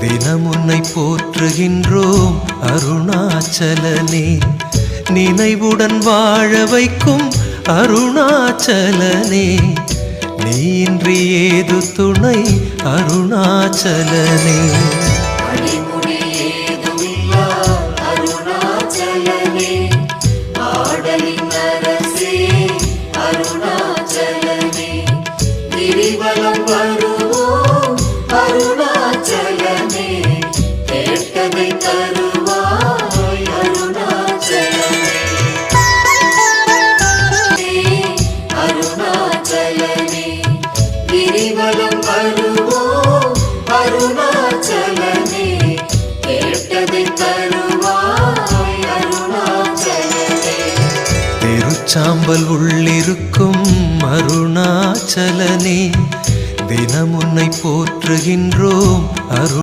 தினம் உன்னை போற்றுகின்றோம் அருணாச்சலனே. நினைவுடன் வாழ வைக்கும் அருணாச்சலனே. நீ இன்றி ஏது துணை அருணாச்சலனே. வரும் சாம்பல் உள்ளிருக்கும் அருணாச்சலனே தினம் உன்னை போற்றுகின்றோம் அருண்